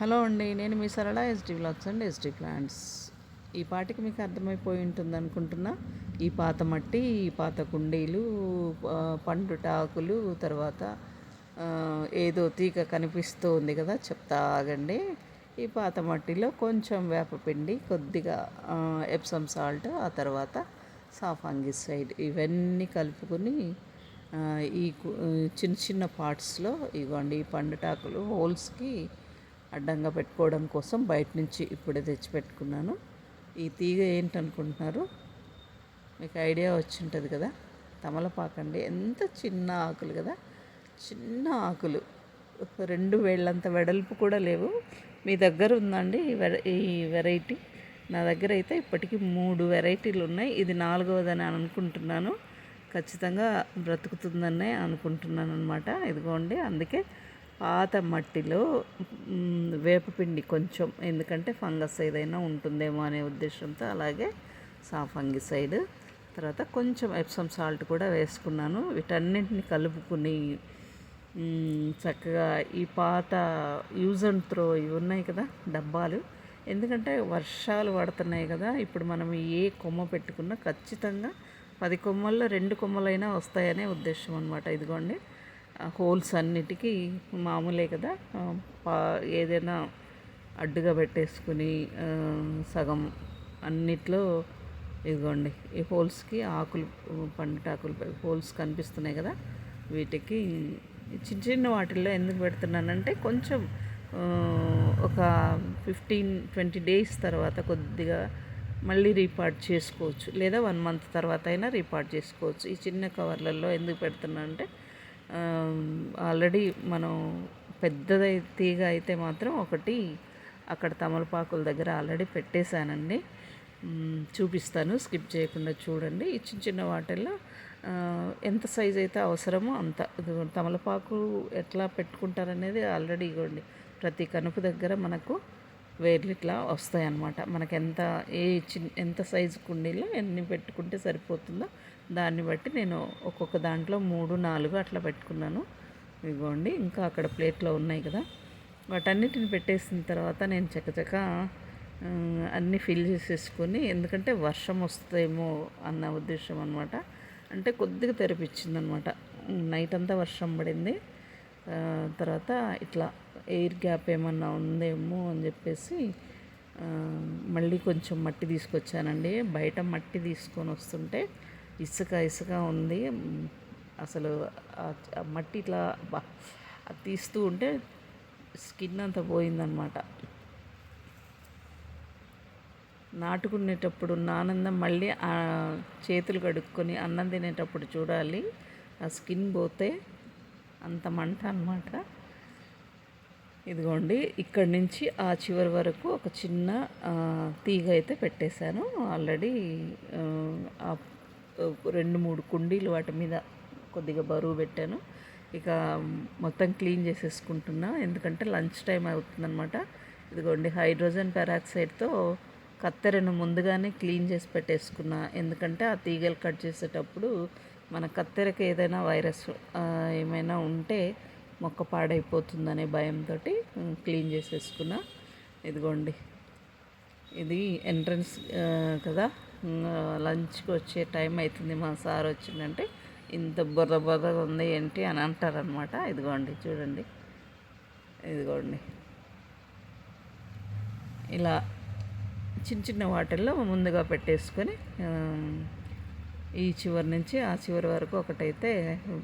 Hello అండి నేను మీ Sarala ST blogs and ST plants ఈ పాటికి మీకు అర్థమైపోయి ఉంటుంది అనుకుంటున్నా. ఈ పాత మట్టి ఈ పాత కుండీలు పండుటాకులు తర్వాత ఏదో తీగ కనిపిస్తూ ఉంది కదా చెప్తా ఆగండి. ఈ పాత మట్టిలో కొంచెం వేపపిండి కొద్దిగా ఎప్సమ్ సాల్ట్ ఆ తర్వాత సాఫాంగిసైడ్ ఇవన్నీ కలుపుకొని ఈ చిన్న చిన్న పార్ట్స్లో ఇవ్వండి ఈ పండుటాకులు హోల్స్కి అడ్డంగా పెట్టుకోవడం కోసం బయట నుంచి ఇప్పుడే తెచ్చి పెట్టుకున్నాను ఈ తీగ ఏంటనుకుంటున్నారు? మీకు ఐడియా వచ్చింటుంది కదా? తమలపాకండి ఎంత చిన్న ఆకులు కదా? చిన్న ఆకులు. రెండు వేళ్ళంత వెడల్పు కూడా లేవు. మీ దగ్గర ఉందండి ఈ వెర ఈ వెరైటీ? నా దగ్గర అయితే ఇప్పటికీ మూడు వెరైటీలు ఉన్నాయి. ఇది నాలుగవదని అనుకుంటున్నాను. ఖచ్చితంగా బ్రతుకుతుందనే అనుకుంటున్నాను అనమాట ఇదిగోండి అందుకే పాత మట్టిలో వేపపిండి కొంచెం ఎందుకంటే ఫంగస్ ఏదైనా ఉంటుందేమో అనే ఉద్దేశంతో అలాగే సాఫంగిసైడ్ తర్వాత కొంచెం ఎప్సమ్ సాల్ట్ కూడా వేసుకున్నాను. వీటన్నింటిని కలుపుకుని చక్కగా ఈ పాత యూజ్ అండ్ త్రో ఇవి ఉన్నాయి కదా డబ్బాలు. ఎందుకంటే వర్షాలు పడుతున్నాయి కదా ఇప్పుడు మనం ఏ కొమ్మ పెట్టుకున్నా ఖచ్చితంగా పది కొమ్మల్లో రెండు కొమ్మలైనా వస్తాయనే ఉద్దేశం అనమాట ఇదిగోండి హోల్స్ అన్నిటికీ మామూలే కదా. పా- ఏదైనా అడ్డుగా పెట్టేసుకుని సగం అన్నిట్లో ఇదిగోండి ఈ హోల్స్కి ఆకులు పండుటాకులు హోల్స్ కనిపిస్తున్నాయి కదా. వీటికి చిన్న చిన్న వాటిల్లో ఎందుకు పెడుతున్నానంటే కొంచెం ఒక ఫిఫ్టీన్ ట్వంటీ డేస్ తర్వాత కొద్దిగా మళ్ళీ రీపార్ట్ చేసుకోవచ్చు. లేదా వన్ మంత్ తర్వాత అయినా రీపార్ట్ చేసుకోవచ్చు. ఈ చిన్న కవర్లలో ఎందుకు పెడుతున్నా అంటే ఆల్రెడీ మనం పెద్దదై తీగ అయితే మాత్రం ఒకటి అక్కడ తమలపాకుల దగ్గర ఆల్రెడీ పెట్టేశానండి. చూపిస్తాను స్కిప్ చేయకుండా చూడండి. ఈ చిన్న చిన్న వాటిల్లో ఎంత సైజ్ అయితే అవసరమో అంత. తమలపాకు ఎట్లా పెట్టుకుంటారనేది ఆల్రెడీ ఇవ్వండి ప్రతి కనుపు దగ్గర మనకు వేర్లు ఇట్లా వస్తాయి అన్నమాట మనకి ఎంత ఏ చిన్న ఎంత సైజు కుండీలో ఎన్ని పెట్టుకుంటే సరిపోతుందో దాన్ని బట్టి నేను ఒక్కొక్క దాంట్లో మూడు నాలుగు అట్లా పెట్టుకున్నాను. ఇదిగోండి ఇంకా అక్కడ ప్లేట్లో ఉన్నాయి కదా. వాటన్నిటిని పెట్టేసిన తర్వాత నేను చకచక అన్నీ ఫిల్ చేసేసుకొని ఎందుకంటే వర్షం వస్తుందేమో అన్న ఉద్దేశం అనమాట అంటే కొద్దిగా తెరిపించింది నైట్ అంతా వర్షం పడింది. తర్వాత ఇట్లా ఎయిర్ గ్యాప్ ఏమన్నా ఉందేమో అని చెప్పేసి మళ్ళీ కొంచెం మట్టి తీసుకొచ్చానండి. బయట మట్టి తీసుకొని వస్తుంటే ఇసుక ఇసుక ఉంది. అసలు మట్టి ఇట్లా తీస్తూ ఉంటే స్కిన్ అంతా పోయిందనమాట. నాటుకునేటప్పుడు ఉన్న ఆనందం మళ్ళీ చేతులు కడుక్కొని అన్నం తినేటప్పుడు చూడాలి. ఆ స్కిన్ పోతే అంత మంట అనమాట ఇదిగోండి ఇక్కడి నుంచి ఆ చివరి వరకు ఒక చిన్న తీగ అయితే పెట్టేశాను. ఆల్రెడీ ఆ రెండు మూడు కుండీలు వాటి మీద కొద్దిగా బరువు పెట్టాను. ఇక మొత్తం క్లీన్ చేసేసుకుంటున్నా. ఎందుకంటే లంచ్ టైం అవుతుందన్నమాట. ఇదిగోండి హైడ్రోజన్ పెరాక్సైడ్తో కత్తెరను ముందుగానే క్లీన్ చేసి పెట్టేసుకున్నా. ఎందుకంటే ఆ తీగలు కట్ చేసేటప్పుడు మన కత్తెరకి ఏదైనా వైరస్ ఏమైనా ఉంటే మొక్క పాడైపోతుందనే భయంతో క్లీన్ చేసేసుకున్నా. ఇదిగోండి. ఇది ఎంట్రన్స్ కదా? లంచ్కి వచ్చే టైం అవుతుంది మా సార్ వచ్చిందంటే ఇంత బుర్ర బుర్రగా ఉంది ఏంటి అని అంటారనమాట ఇదిగోండి చూడండి. ఇదిగోండి. ఇలా చిన్న చిన్న వాటిల్లో ముందుగా పెట్టేసుకొని ఈ చివరి నుంచి ఆ చివరి వరకు ఒకటైతే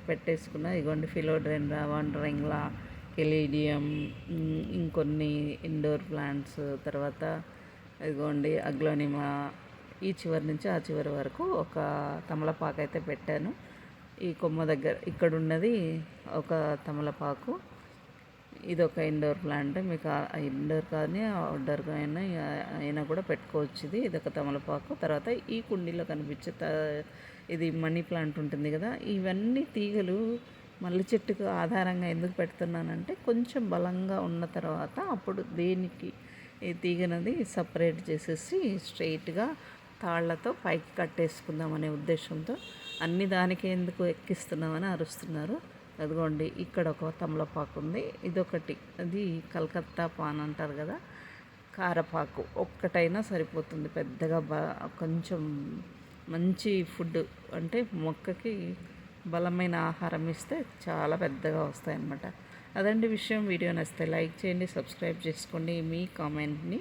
పెట్టేసుకున్న. ఇదిగోండి ఫిలోడ్రెండ్రా వండరింగ్లా కెలీడియం ఇంకొన్ని ఇండోర్ ప్లాంట్స్ తర్వాత ఇదిగోండి అగ్లోనిమా ఈ చివరి నుంచి ఆ చివరి వరకు ఒక తమలపాకు అయితే పెట్టాను. ఈ కొమ్మ దగ్గర ఇక్కడ ఉన్నది ఒక తమలపాకు. ఇది ఒక ఇండోర్ ప్లాంట్ మీకు ఇండోర్ కానీ అవుట్డోర్ అయినా అయినా కూడా పెట్టుకోవచ్చు ఇది. ఇది ఒక తమలపాకు. తర్వాత ఈ కుండీలో కనిపించే త ఇది మనీ ప్లాంట్ ఉంటుంది కదా. ఇవన్నీ తీగలు మల్లె చెట్టుకు ఆధారంగా ఎందుకు పెడుతున్నానంటే కొంచెం బలంగా ఉన్న తర్వాత అప్పుడు దేనికి ఈ తీగనది సపరేట్ చేసేసి స్ట్రైట్గా తాళ్ళతో పైకి కట్టేసుకుందాం అనే ఉద్దేశంతో అన్ని దానికి ఎందుకు ఎక్కిస్తున్నామని అరుస్తున్నారు. అదిగోండి ఇక్కడ ఒక తమలపాకు ఉంది. ఇదొకటి అది కలకత్తా పాన్ అంటారు కదా కారపాకు. ఒక్కటైనా సరిపోతుంది పెద్దగా బా కొంచెం మంచి ఫుడ్. అంటే మొక్కకి బలమైన ఆహారం ఇస్తే చాలా పెద్దగా వస్తాయి అన్నమాట అదండి విషయం. వీడియో నచ్చితే లైక్ చేయండి సబ్స్క్రైబ్ చేసుకోండి. మీ కామెంట్ని